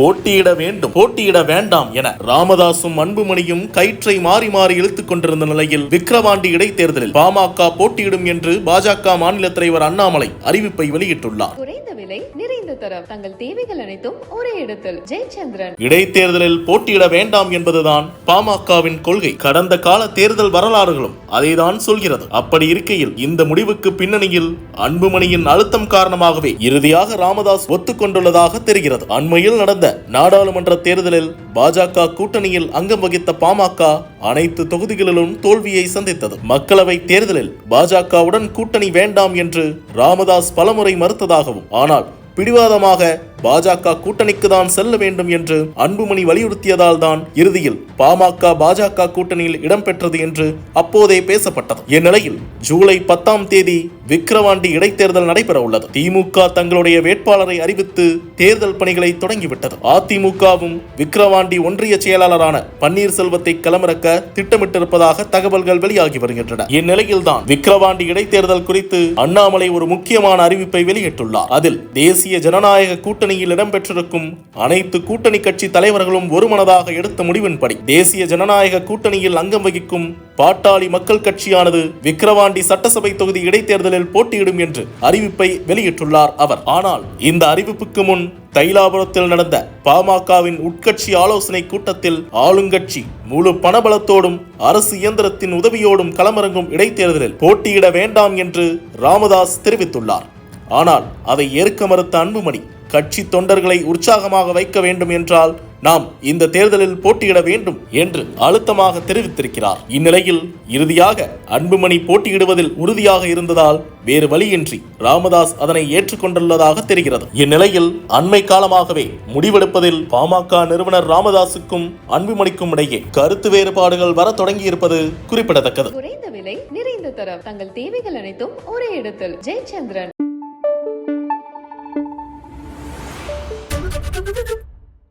போட்டியிட வேண்டும் போட்டியிட வேண்டாம் என ராமதாசும் அன்புமணியும் கயிற்றை மாறி மாறி இழுத்துக் கொண்டிருந்த நிலையில் விக்கிரவாண்டி இடைத்தேர்தலில் பாமக போட்டியிடும் என்று பாஜக மாநில தலைவர் அண்ணாமலை அறிவிப்பை வெளியிட்டுள்ளார். விலை நிறைந்த தரம். தங்கள் தேவைகள் அனைத்தும் ஒரே இடத்தில். ஜெயச்சந்திரன். இடைத்தேர்தலில் போட்டியிட வேண்டாம் என்பதுதான் பாமகவின் கொள்கை. கடந்த கால தேர்தல் வரலாறுகளும் அதைதான் சொல்கிறது. அப்படி இருக்கையில் இந்த முடிவுக்கு பின்னணியில் அன்புமணியின் அழுத்தம் காரணமாகவே இறுதியாக ராமதாஸ் ஒத்துக்கொண்டுள்ளதாக தெரிகிறது. அண்மையில் நடந்த நாடாளுமன்ற தேர்தலில் பாஜக கூட்டணியில் அங்கம் வகித்த பாமக அனைத்து தொகுதிகளிலும் தோல்வியை சந்தித்தது. மக்களவை தேர்தலில் பாஜகவுடன் கூட்டணி வேண்டாம் என்று ராமதாஸ் பலமுறை மறுத்ததாகவும் ஆனால் பிடிவாதமாக பாஜக கூட்டணிக்கு தான் செல்ல வேண்டும் என்று அன்புமணி வலியுறுத்தியதால் தான் இறுதியில் பாமக பாஜக கூட்டணியில் இடம்பெற்றது என்று அப்போதே பேசப்பட்டது. இந்நிலையில் ஜூலை பத்தாம் தேதி விக்கிரவாண்டி இடைத்தேர்தல் நடைபெற உள்ளது திமுக தங்களுடைய வேட்பாளரை அறிவித்து தேர்தல் பணிகளை தொடங்கிவிட்டது. அதிமுகவும் விக்கிரவாண்டி ஒன்றிய செயலாளரான பன்னீர்செல்வத்தை களமிறக்க திட்டமிட்டிருப்பதாக தகவல்கள் வெளியாகி வருகின்றன. இந்நிலையில்தான் விக்கிரவாண்டி இடைத்தேர்தல் குறித்து அண்ணாமலை ஒரு முக்கியமான அறிவிப்பை வெளியிட்டுள்ளார். அதில் தேசிய ஜனநாயக கூட்டணி கூட்டணியில் இடம்பெற்றிருக்கும் அனைத்து கூட்டணி கட்சி தலைவர்களும் ஒருமனதாக எடுத்த முடிவின்படி தேசிய ஜனநாயக கூட்டணியில் அங்கம் வகிக்கும் பாட்டாளி மக்கள் கட்சியானது விக்கிரவாண்டி சட்டசபை தொகுதி இடைத்தேர்தலில் போட்டியிடும் என்று அறிவிப்பை வெளியிட்டுள்ளார் அவர். ஆனால் இந்த அறிவிப்புக்கு முன் தைலாபுரத்தில் நடந்த பாமகவின் உட்கட்சி ஆலோசனை கூட்டத்தில் ஆளுங்கட்சி முழு பணபலத்தோடும் அரசு இயந்திரத்தின் உதவியோடும் களமிறங்கும் இடைத்தேர்தலில் போட்டியிட வேண்டாம் என்று ராமதாஸ் தெரிவித்துள்ளார். ஆனால் அதை ஏற்க மறுத்த அன்புமணி கட்சி தொண்டர்களை உற்சாகமாக வைக்க வேண்டும் என்றால் நாம் இந்த தேர்தலில் போட்டியிட வேண்டும் என்று அழுத்தமாக தெரிவித்திருக்கிறார். இந்நிலையில் இறுதியாக அன்புமணி போட்டியிடுவதில் உறுதியாக இருந்ததால் வேறு வழியின்றி ராமதாஸ் அதனை ஏற்றுக்கொண்டுள்ளதாக தெரிகிறது. இந்நிலையில் அண்மை காலமாகவே முடிவெடுப்பதில் பாமக நிறுவனர் ராமதாசுக்கும் அன்புமணிக்கும் இடையே கருத்து வேறுபாடுகள் வர தொடங்கியிருப்பது குறிப்பிடத்தக்கது. குறைந்த விலை நிறைந்த தரம் தங்கள் தேவைகள் அனைத்தும் ஒரே இடத்தில். ஜெயச்சந்திரன். Thank you.